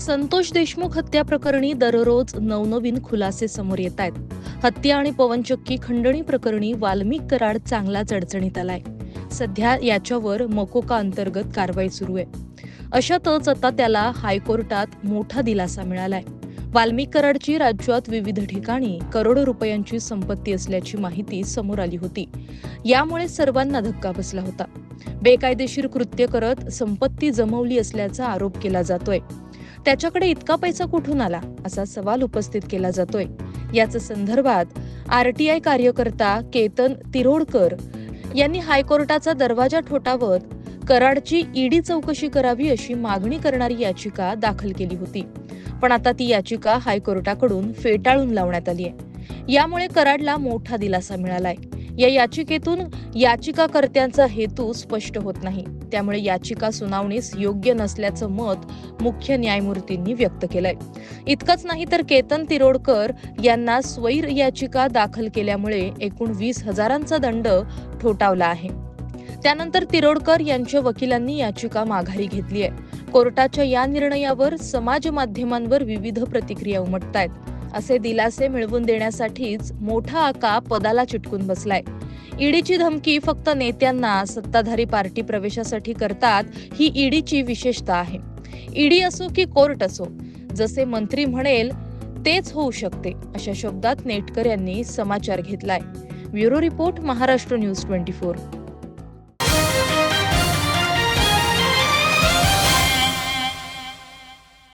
संतोष देशमुख हत्या प्रकरणी दररोज नवनवीन खुलासे समोर येत आहेत. हत्या आणि पवनचक्की खंडणी प्रकरणी वाल्मिक कराड चांगलाच अडचणीत आलाय. सध्या याच्यावर मकोका अंतर्गत कारवाई सुरू आहे. अशातच आता त्याला हायकोर्टात मोठा दिलासा मिळालाय. वाल्मिक कराडची राज्यात विविध ठिकाणी करोडो रुपयांची संपत्ती असल्याची माहिती समोर आली होती. यामुळे सर्वांना धक्का बसला होता. बेकायदेशीर कृत्य करत संपत्ती जमवली असल्याचा आरोप केला जातोय. त्याच्याकडे इतका पैसा कुठून आला? असा सवाल उपस्थित केला जातोय. याच संदर्भात आरटीआय कार्यकर्ता केतन तिरोडकर यांनी हायकोर्टाचा दरवाजा ठोठावत कराडची ईडी चौकशी करावी अशी मागणी करणारी याचिका दाखल केली होती. पण आता ती याचिका हायकोर्टाकडून फेटाळून लावण्यात आली आहे. यामुळे कराडला मोठा दिलासा मिळालाय. या याचिकेतून याचिकाकर्त्यांचा हेतू स्पष्ट होत नाही. त्यामुळे याचिका सुनावणीस योग्य नसल्याचं मत मुख्य न्यायमूर्तींनी व्यक्त केलंय. इतकंच नाही तर केतन तिरोडकर यांना स्वैर याचिका दाखल केल्यामुळे एकूण वीस हजारांचा दंड ठोठावला आहे. त्यानंतर तिरोडकर यांच्या वकिलांनी याचिका माघारी घेतली आहे कोर्टाच्या या निर्णयावर समाज माध्यमांवर विविध प्रतिक्रिया उमटतायत. असे दिलासे मिळवून देण्यासाठीच मोठा आका पदाला चिटकून बसलाय. ईडीची धमकी फक्त नेत्यांना सत्ताधारी पार्टी प्रवेशासाठी करतात ही ईडीची विशेषता आहे. ईडी असो की कोर्ट असो जसे मंत्री म्हणेल तेच होऊ शकते अशा शब्दात नेटकर यांनी समाचार घेतलाय. Bureau report Maharashtra news twenty four.